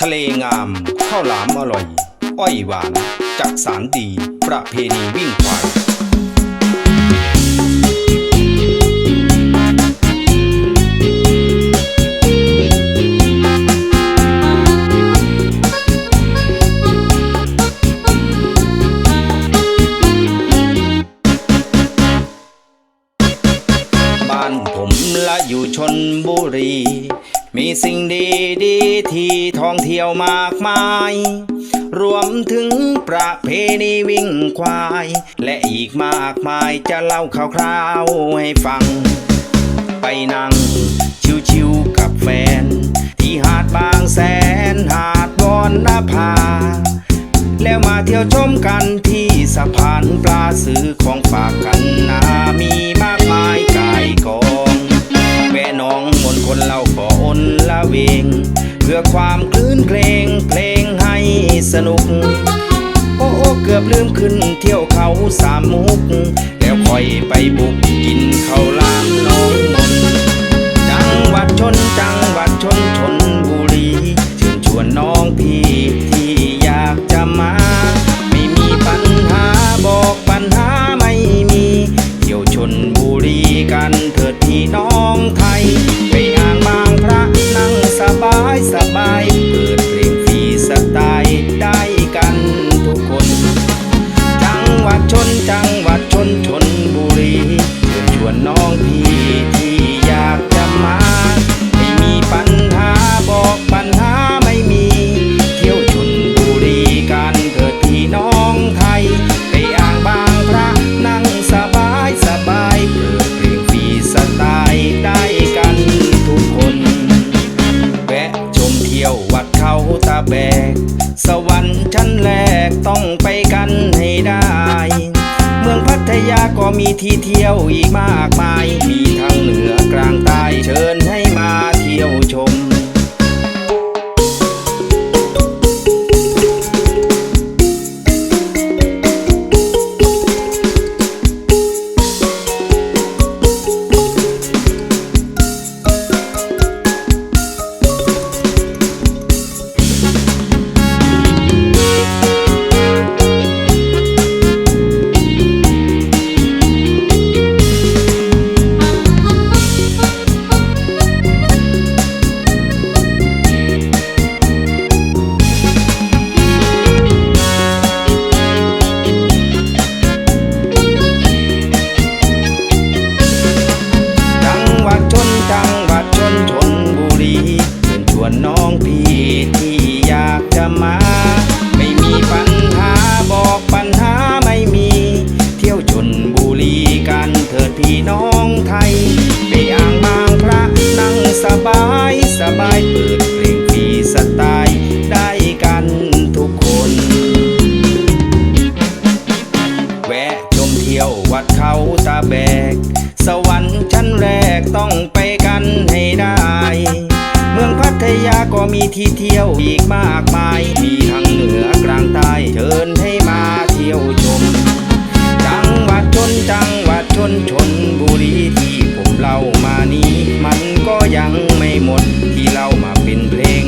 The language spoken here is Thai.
ทะเลงามข้าวหลามอร่อย อ้อยหวานจักสารดี ประเพณีวิ่งควายบ้านผมละอยู่ชนบุรี มีสิ่งดีดีที่ท่องเที่ยวมากมาย รวมถึงประเพณีวิ่งควาย และอีกมากมายจะเล่าคร่าวๆให้ฟัง ไปนั่ง ชิวๆกับแฟน ที่หาดบางแสนหาดวอนนภา แล้วมาเที่ยวชมกันที่สะพานปลาซื้อของฝากกันนามีมากมายกายก โอ้เกือบลืมขึ้นเที่ยวเขาสามมุก แล้วค่อยไปบุกกินข้าวหลามน้อง วัดชนจัง ที่ยววัดเขาตาแบก สวรรค์ชั้นแรกต้องไปกันให้ได้ เมืองพัทยาก็มีที่เที่ยวอีกมากมาย มีทั้งเหนือกลางใต้เชิญให้มาเที่ยวชมายสบายเปิดเพลงฟรีสไตล์ได้กันทุกคน แวะชมเที่ยววัดเขาตาแบก สวรรค์ชั้นแรกต้องไปกันให้ได้ เมืองพัทยาก็มีที่เที่ยวอีกมากมาย มีทั้งเหนือกลางใต้เชิญให้มาเที่ยวชม จังหวัดชนจังหวัดชนชนบุรีที่ เรามานี้มันก็ยังไม่หมดที่เรามาเป็นเพลง